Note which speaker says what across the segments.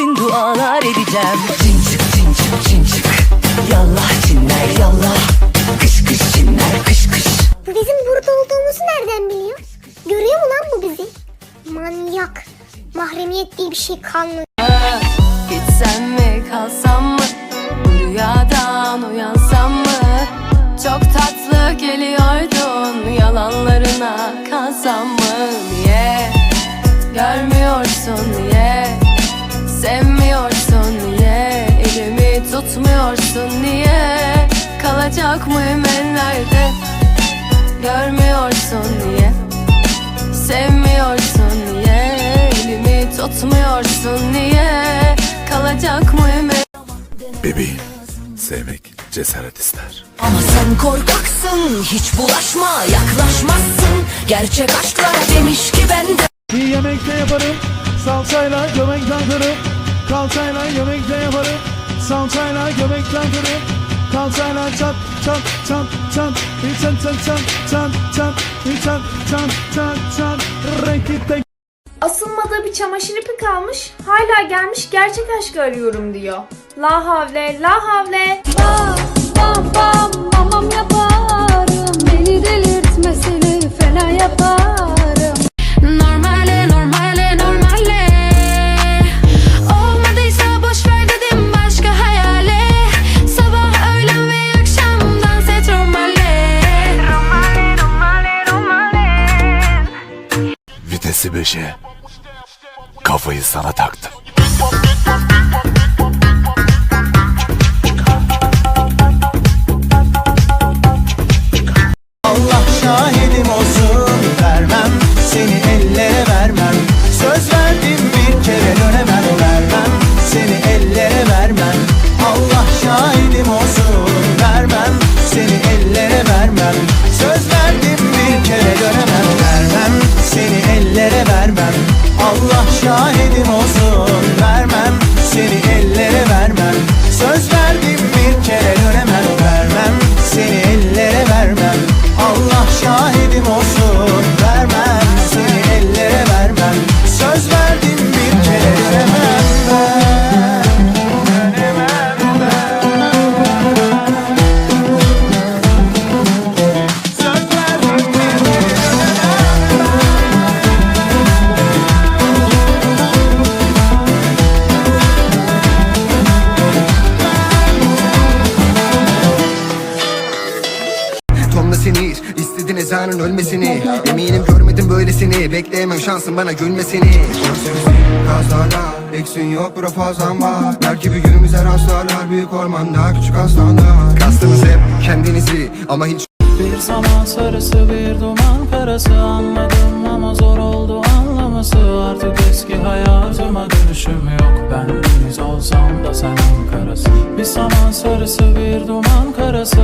Speaker 1: için dualar edeceğim Cin çık cin çık cin çık Yallah cinler yallah Kış kış cinler kış kış
Speaker 2: bizim burada olduğumuzu nereden biliyor? Görüyor mu lan bu bizi? Manyak. Mahremiyet diye bir şey kalmadı.
Speaker 3: Gitsem mi kalsam mı Bu rüyadan uyansam mı Çok tatlı geliyordun Yalanlarına kalsam mı tutmuyorsun niye Kalacak mıyım ellerde Görmüyorsun niye Sevmiyorsun niye Elimi tutmuyorsun niye Kalacak mıyım
Speaker 4: Bebeğim, sevmek cesaret ister.
Speaker 1: Ama sen korkaksın hiç bulaşma yaklaşmazsın. Gerçek aşklar demiş ki bende
Speaker 5: Bir yemekte yaparım Salçayla göbekten kırıp Kalçayla göbekte yaparım Salçayla göbekten kırıp Kalçayla çat çat çat çat. Bir çat çat çat çat çat. Bir çat çat çat çat. Renkli
Speaker 6: Asılmada bir çamaşır ipi kalmış, hala gelmiş gerçek aşkı arıyorum diyor. La havle, la havle.
Speaker 7: Bam bam mamam yaparım
Speaker 4: 75'e kafayı sana taktım.
Speaker 8: Ezanın ölmesini. Eminim görmedim böylesini. Bekleyemem şansın bana gülmesini. Kazlarla eksin yok bura fazlan var. Belki bir gün bize rastlarlar. Büyük ormanda küçük aslanda Kastınız hep kendinizi ama hiç
Speaker 5: Bir zaman sarısı bir duman karası. Anladım ama zor oldu anlaması. Artık eski hayatıma dönüşüm yok. Ben deniz olsam da sen karası. Bir zaman sarısı bir duman karası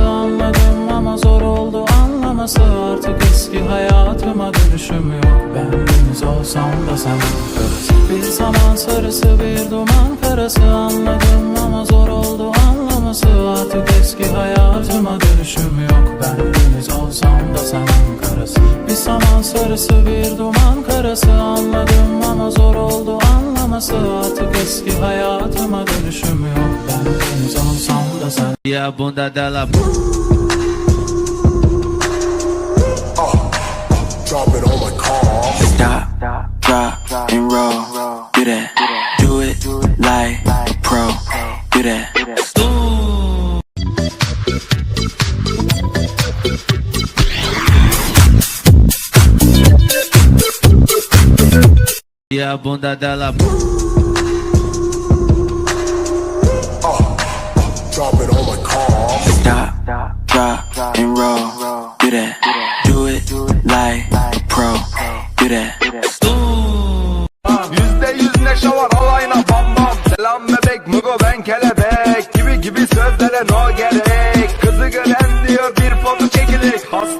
Speaker 5: da karası Bir zaman sarısı bir duman karası. Anladım ama zor oldu anlaması. Artık eski hayatıma dönüşüm yok. Ben deniz olsam da sen karası. Bir saman sarısı bir duman karası. Anladım ama zor oldu anlaması. Artık eski hayatıma dönüşüm yok. Ben deniz olsam da sen.
Speaker 9: E a bunda dela
Speaker 10: Stop, drop, and roll. Do that. Do it like a pro. Do that.
Speaker 9: E a bunda dela
Speaker 10: Stop, drop, and roll. Do that.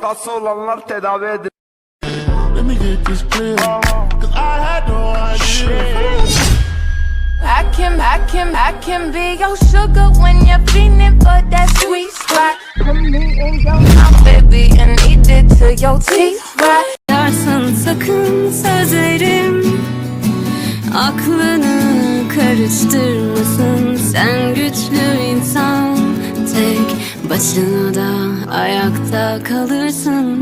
Speaker 8: Hastası olanlar tedavi edilir.
Speaker 5: Let me get this clear. Cause I
Speaker 3: can, I can, I can be your sugar when you're feeling for that sweet spot. Put me in your mouth, baby, and eat it till your teeth rot.
Speaker 7: Dersen sakın sözlerim
Speaker 1: Aklını karıştırmasın. Sen güçlü insan başına da ayakta kalırsın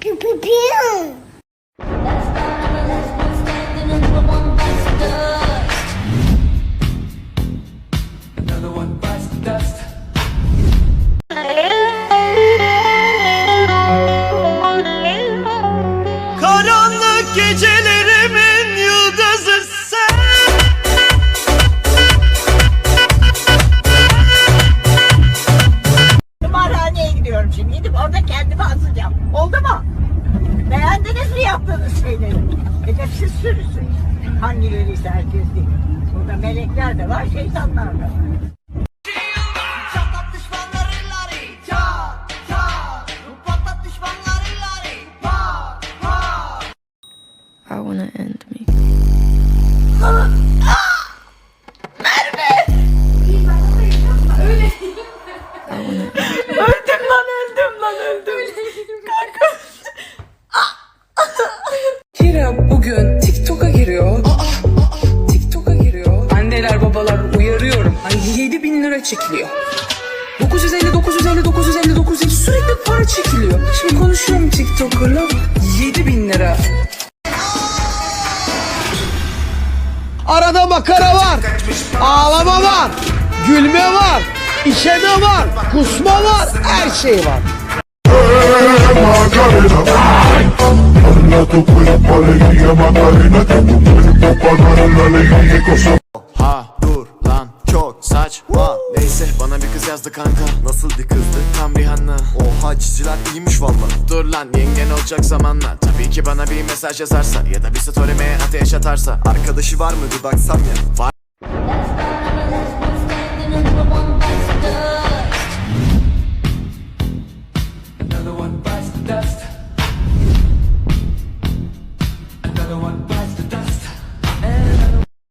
Speaker 2: Piu piu piu.
Speaker 11: Karanlık gecelerimin
Speaker 12: Oldu mu? Beğendiniz mi yaptığınız şeyleri? Edepsiz sürüsü. Hangileriyse herkes değil. Burada melekler de var, şeytanlar da var.
Speaker 6: 950 950 950 sürekli para çekiliyor. Şimdi konuşuyorum TikToker'la 7 bin lira.
Speaker 11: Arada makara var Ağlama var Gülme var İşeme var Kusma var Her şey var
Speaker 13: Ha dur lan çok saçma Neyse bana bir kız yazdı kanka. Nasıl bir kızdı? Tam Rihanna. Oha çizgiler iyiymiş valla. Dur lan yengen olacak zamanla. Tabii ki bana bir mesaj yazarsa Ya da bir story'me ateş atarsa. Arkadaşı var mı? Bir baksam ya. Var